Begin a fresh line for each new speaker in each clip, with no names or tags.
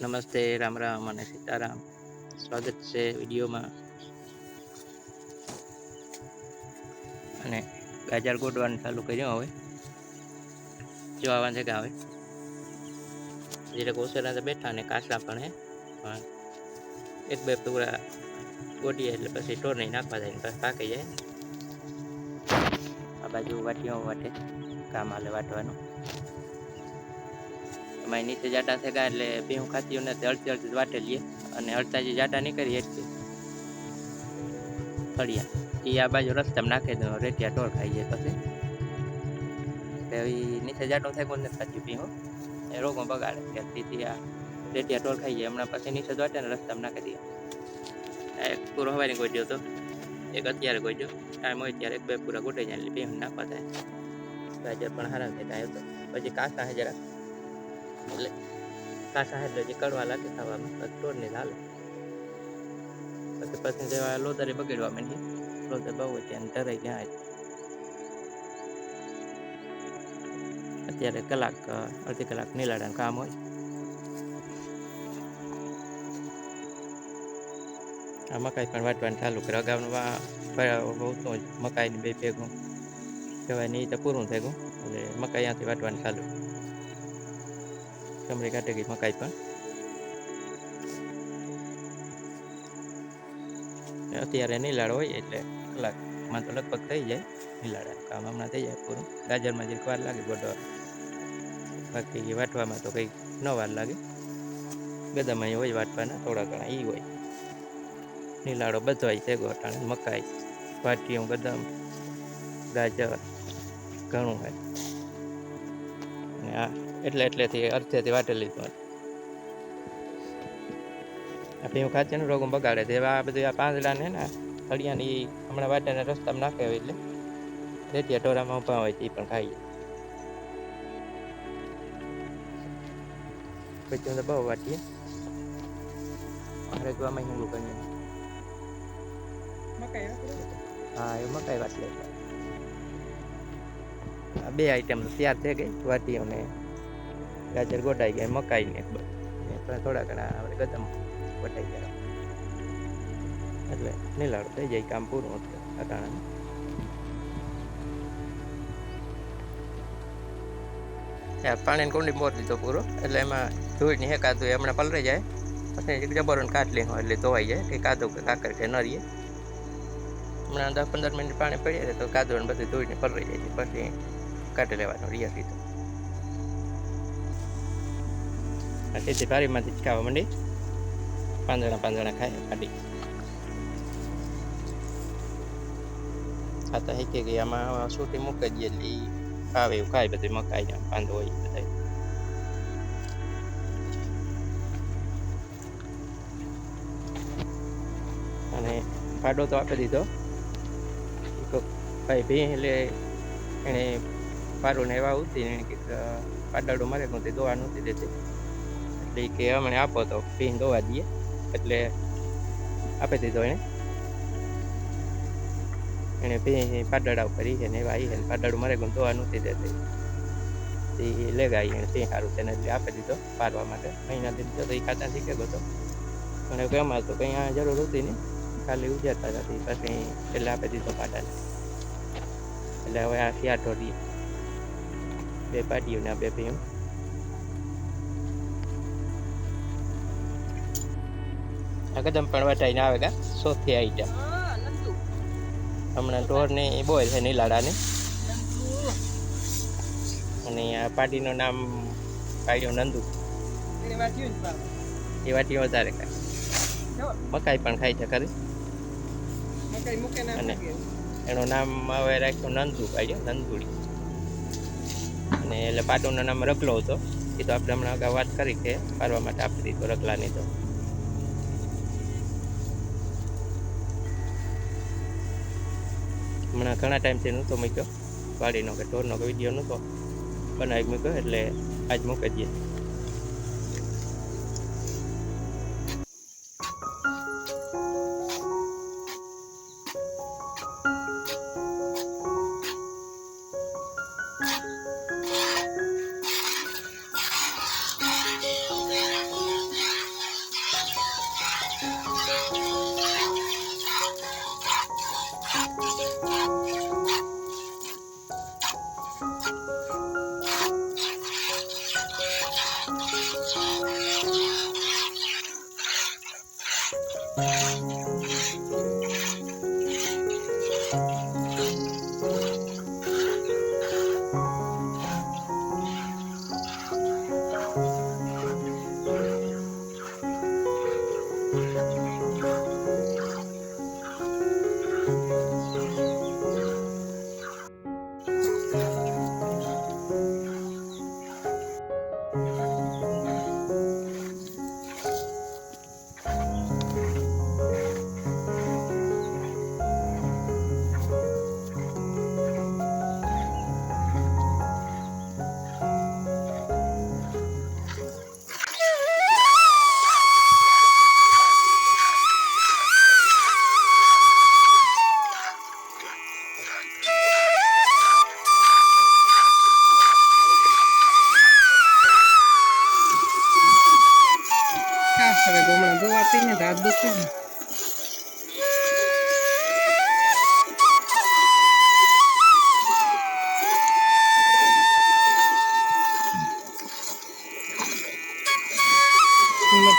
નમસ્તે, રામ રામ અને સીતારામ. સ્વાગત છે વિડીયોમાં. અને ગાજર ગોડવાનું ચાલુ કર્યું હવે. જો આવવાનું છે કે આવે જે કોસેલા તો બેઠા ને કાચા પણ હે. પણ એક બે પૂરા ગોટીએ એટલે પછી ટોર નહીં નાખવા જાય પછી પાકી જાય. આ બાજુ વાટીઓ વાટે. કામ હાલે વાટવાનું. એમાં નીચે જાડા થયા એટલે ભીહું ખાતી ને અડધી અડધી વાટે લઈએ અને અડધા જે જાડા નહીં કરી એટલી ફળિયા એ આ બાજુ રસ્તામાં નાખી દો રેટિયા ટોળ ખાઈ જાય પછી એટલે એ નીચે જાડો થાય કોને ખાતી ભીહું એ રોગમાં બગાડે ત્યારથી આ રેટિયા ટોળ ખાઈ જાય હમણાં પછી નીચે વાટે ને રસ્તામાં નાખી દઈએ એક પૂરો હવારી કોઈ દો તો એક અત્યારે કોઈ દો ટાઈમ હોય ત્યારે એક બે પૂરા ગોટાઈ જાય એટલે ભીહું નાખવા થાય ગાજર પણ હારા થાય તો પછી કાચા હે જરા એટલે કાચા એટલે જે કડવા લાગે ખાવામાં ને હાલે. પછી પછી જેવા લોદરે બગડવા માંડી લોદર બહુ હોય ત્યાં ધરાઈ ગયા અત્યારે કલાક અડધી કલાક નીલાડાનું કામ હોય. આ મકાઈ પણ વાટવાનું ચાલુ કરે અગાઉનું બહુ તો મકાઈની બે ભેગું. કહેવાય નહીં તો પૂરું થઈ ગયું. એટલે મકાઈ ત્યાંથી વાટવાનું ચાલુ. કમરી કાઢી ગઈ મકાઈ પણ. અત્યારે નીલાડ હોય એટલે કલાકમાં તો લગભગ થઈ જાય નીલાડાનું કામ હમણાં થઈ જાય પૂરું. ગાજરમાં જે વાર લાગે ગોડો. બાકી વાટવામાં તો કંઈક ન વાર લાગે. ગદામાં હોય વાટવાના, થોડા ઘણા એ હોય. નીલાડો બધો છે ગોટાણ મકાઈ, વાટીયું બદામ ગાજર, ઘણું હોય. ને આ એટલે એટલેથી અર્ધેથી વાટેલી પણ આ ભીમ ખાચીનું રોગ બગાડે છે. એવા બધું આ પાંદડા ને ને ફળિયાની હમણાં વાટેના રસ્તામાં નાખે હોય એટલે રેટિયા ટોરામાં ઊભા હોય તે પણ ખાઈએ પછી તો બહુ વાટીએ. મારે જોવામાં હિંગું કરીએ. હા, એ મકાઈ વાટી બે આઈટમ તૈયાર થઈ ગઈ. વાટી અને ગાજર ગોટાઈ ગયા, મકાઈ ને થોડા ઘણા આપણે ગતમ ગોટાઈ ગયા. એટલે નીલાડું થઈ જાય, કામ પૂરું અટાણા પાણીની કુંડી મોર દીધો પૂરો, એટલે એમાં ધૂળની હેકાતું હમણાં પલરાઈ જાય. પછી જબરો કાટલી હોય એટલે ધોવાઈ જાય, કે કાદુ કે કાકર કે ન રહીએ હમણાં દસ પંદર મિનિટ પાણી પડીએ તો કાદો ને બધું ધોઈને પલરાઈ જાય, પછી કાઢી લેવાનું રિયા સીધો જ ખાવા માંડી પાંદડા પાંદડા ખાય કાઢી ખાતા હે કે આમાં સૂટી મૂકી દઈએ એટલે ખાવે એવું ખાય બધું મકાઈ પાંદો હોય બધા અને ફાડો તો આપી દીધો ભાઈ ભી એટલે એણે પારું ને એવા ઉતી એને કંઈક પાડાડો મારે તે દોવા નહોતી દેતી એટલે કે અમને આપો તો ભીન દોવા દઈએ. એટલે આપી દીધો એને. એને ભી પાડાડા ઉપર છે ને એવા આવી છે પાડાડું મારે ગુણ દોવા નહોતી દેતી એ લેગાઈ એને ભી સારું તેને એટલે આપી દીધો પારવા માટે. મહિના દીધો તો એ ખાતા શીખે ગયો પણ કેમ તો કંઈ આ જરૂર હતી નહીં. ખાલી ઉજાતા હતી પછી એટલે આપી દીધો પાડાને એટલે હવે આ શિયાળ ઢોરીએ બે પાટીઓ ને બે ભીમ કદમ પણ વટાઈને આવે કા? સોથી આવી હમણાં ઢોરની બોય છે નીલાડાની અને આ પાટીનું નામ પાડ્યું નંદુ. એ વાટી વધારે ખાય. મકાઈ પણ ખાય છે ખરી. અને એનું નામ હવે રાખ્યું નંદુ પાડ્યું નંદુડી. અને એટલે પાટુનું નામ રગલો હતો. એ તો આપણે હમણાં અગાઉ વાત કરી કે પારવા માટે આપી દીધો રગલાની તો. હમણાં ઘણા ટાઈમથી નહોતો મૂક્યો. વાડીનો કે ઢોરનો કે વીડિયો નહોતો બનાવી મૂક્યો એટલે આજ મૂકી દઈએ. 아!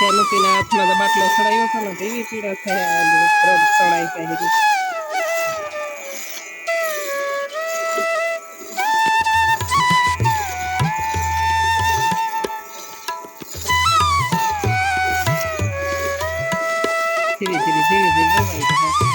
એમાંથી અનુપીના હાથમાં તો બાટલો સડાયો હતો ને તો એવી પીડા થાય આ રગ સડાઈ થાય એવી. ધીરે ધીરે ધીરે ધીરે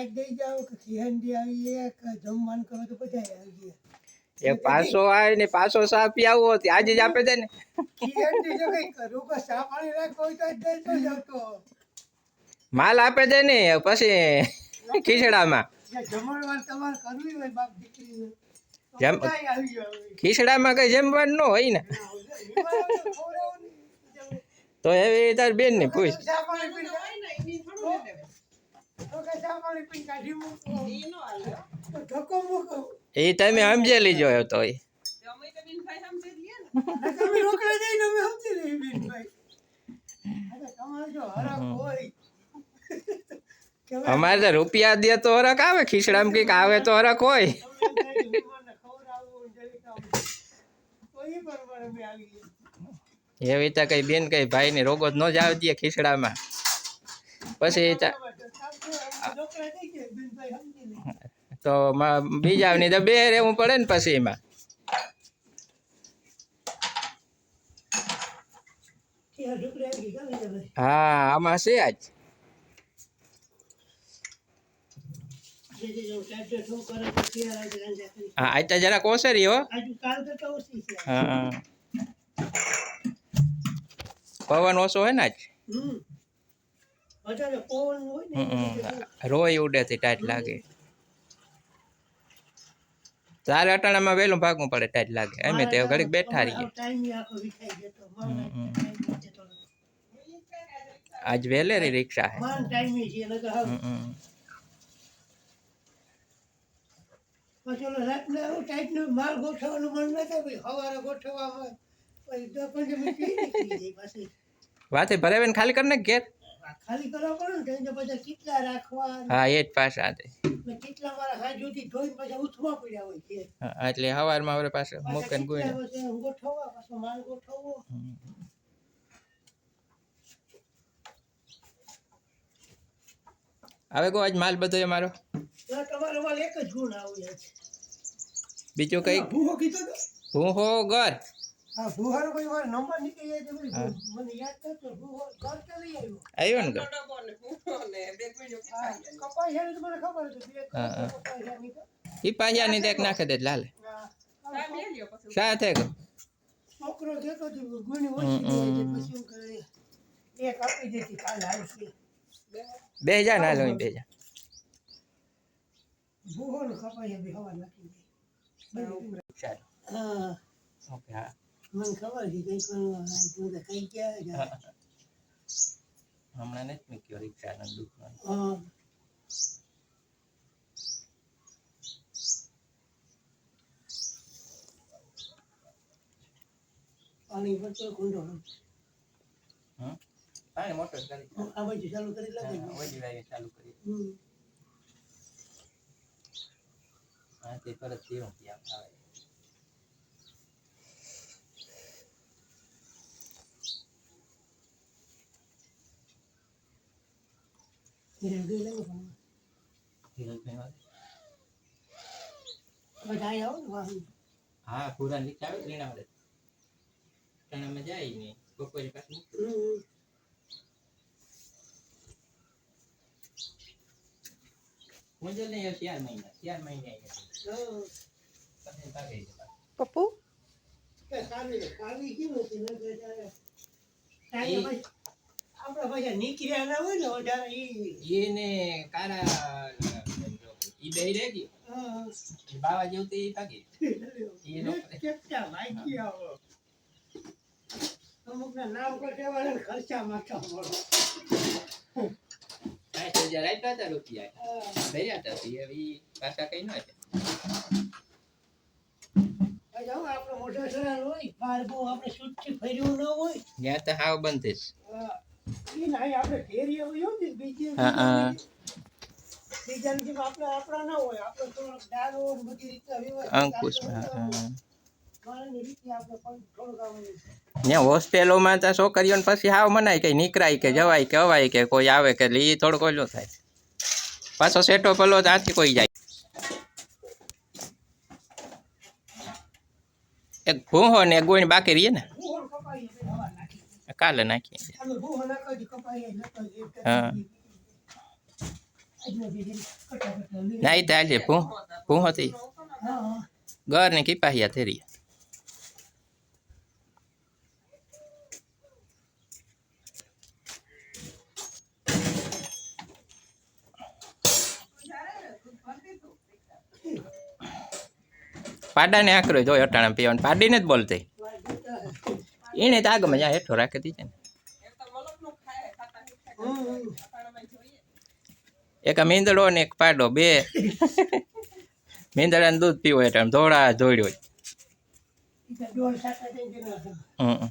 હાથ દઈ જાઓ કે સિંહંડી આવીએ કે જમવાનું કરો તો બધા આવીએ
એ પાછો આવે ને પાછો સા પી આવો તે આજે જ આપે છે ને.
સિંહંડી જો કઈ કરું કે પાણી રાખો તો જ દેતો જતો
માલ આપે છે ને પછી ખીચડામાં.
જમણવાર તમારે કરવી હોય બાપ દીકરીને
જેમ- ખીચડામાં કઈ જમવાનું ન હોય ને.
તો
તો એવી તાર બેન ને પૂછ. એ તમે સમજે લીજો તો એ
નકર અમે રોકડા જઈને અમે સમજી લઈએ બેનભાઈ. અરે તમારે જો હરખ હોય કે હવે
અમારે તો રૂપિયા દે તો હરક આવે ખીચડામાં કઈક આવે તો હરક હોય
તમને કઈ મહેમાનને ખવડાવવું, જરીક આમ. તો ઈ પ્રમાણે અમે આવીએ.
એવી તો કઈ બેન કઈ ભાઈ ને રોગો જ ન જ આવી દે ખીચડામાં પછી તા-
અમે રોકડા થઈ ગયા, બેનભાઈ સમજી લે.
તો માં બીજાની તો બે રહેવું પડે ને પછી એમાં
ત્યાં ઢોકળા આવી ગયા, ગમે તે ભાઈ.
હા આમાં છે આજ
જે જે જો ટ્રેક્ટર ઠોક કરે તો ત્યાં આવી જાય, રાંધા કરી.
હા આજ તો જરાક ઓસરી હો
આજુ કાલ કરતા ઓછી છે
હા પવન ઓછો હોય ને આજ
હમ વધારે પવન હોય ને
હમ, હમ. રોય ઉડે થી ટાઈટ લાગે તારે અટાણામાં વહેલું ભાગવું પડે ટાઈટ લાગે અમે તો ઘડીક બેઠા રહીએ
ટાઈમ આખો વિખાઈ જતો
હમ, હમ.
ટાઈમ જતો રહેતો.
આજ વહેલેરી રિક્ષા હે
માન ટાઈમે છે નકર હાવ
હમ, હમ.
પછી ઓલો રાતના આવું ટાઈટનો માલ ગોઠવવાનું મન નતા ભાઈ સવારે ગોઠવવામાં પછી દસ પંદર મિનિટ ઈ નીકળી જાય પાછી
વાતે ભરાવે ને ખાલી કરી ને ઘેર
આ ખાલી કરો કરો ને તો પછી કેટલા રાખવા
હા એ જ પાછા
ને કેટલા હાથ સુધી ધોઈને પછી ઉથવા પડ્યા હોય છે
હા, એટલે સવારમાં હવે પાછું
પાછા
મૂકે ને ગુઈ
કેટલા પછી ગોઠવવા પાછો માલ ગોઠવવો.
હવે કો આજ માલ બધો એ
મારો? તમારો માલ એક જ ગુણ આવ્યો છે.
બીજું કઈ
ભૂહો કીધો
ભૂહો
હા ભૂહારો કોઈ વાર નંબર નીકળી જાય તો પછી
હા.
મને યાદ કરતો ભૂહો ઘર ક્યાં લઈ આવ્યો
આવ્યો ને ઘર
હા, કપાસ હેરી તો મને ખબર હતી બે
હા, હા.
કપાસ હેરી તો.
ઈ પાયાની દેખ નાખે દે લાલે
હા.
સાથે ગો
છોકરો કહેતો હતો કે ગુણી
હમ,
ઓછી જાય છે
હમ.
પછી શું કરે એક આપી દેતી કાલે આવશે
બે જા ના લો બે જા
ભૂહો ને કપાસ બી હવા નાખી દે બધી.
ચાલો
હા
ઓકે હા
મને ખબર છે કઈ પણ તું તો કઈ ગયા હમણાં
હમણાં નથી મૂક્યો રિક્ષાનો દુકાન.
પાણી પડતો કુંડો
પાણી મોટર કરી
આ બાજુ ચાલુ કરી લાગે
વળી વાળી ચાલુ કરી.
હા
તે ફરજ પીવું ત્યાં આવે.
ધીરે ધીરે લાગે પણ.
ધીરજભાઈ વાળે.
બધા અહીં આવો ને વાહન
હા પૂરા નીચે આવે રીણા વડે રીણામાં જાય ને બપોરે પાછું
હમ.
મુંજલ નહીં ચાર મહિના ચાર મહિને
હા.
પછી ભાગે છે પાછું.
પપ્પુ
કે કાવી કાવી આપણે પાછા નીકળ્યા ના હોય ને વધારે ઈ
એને કારા ઈ બે રહી ગઈ બાવા જેવું તો ઈ ભાગી એ
કેટલા વાંચી આવો અમુકના નામ કઢાવવાના ને ખર્ચા માથા મળો
સાઠ હજાર આપ્યા હતા રૂપિયા.
હા.
ભર્યા હતા એ હવે પાછા કઈ ન
પછી આપણે મોટા સરાર હોય બહાર બહુ આપણે છૂટથી ફર્યું ન હોય.
ત્યાં તો હાવ બંધ થઈશ
હા. ઈ ના અહીં આપણે ઘેરી આવ્યું હોય ને બીજી
હા, હા.
બીજાની જેમ આપણે આપણા ના હોય આપણે થોડોક દારો ને બધી રીતના વ્યવસ્થિત
અંકુશ
આપણે માણસની રીતે આપણે પણ થોડુંક આમ
ત્યાં હોસ્ટેલોમાં તો છોકરીઓને પછી હાવ મનાય કે નીકળાય કે જવાય કે અવાય કે કોઈ આવે કે એટલે એ થોડુંક ઓલું થાય પાછો સેટો પેલો ત્યાંથી કોઈ જાય એક ભૂહો ને એક ગોળી બાકી રહીએ ને
ભૂહોર કપાઈ એટલે હવા નાખી
કાલે નાખીએ
અમે ભૂહો નાખો તો કપાઈ જ નતો જ એક
હા.
આજનો જે જેમ કટા કટા લે.
ના એ તો આજે ભૂ ભૂહો થી
હા હા
ગર ને કીપાહિયા થઈ રહી પાડાને આકરો જોઈ અટાણે પીવાનું પાડીને જ બોલતી
વાત જોતા હે.
એને તો આગમાં જ્યાં હેઠો રાખી દીધી ને. એક મીંદડો ને એક પાડો બે મીંદડા દૂધ પીવો એટલે ધોળા
હતા.
હમ.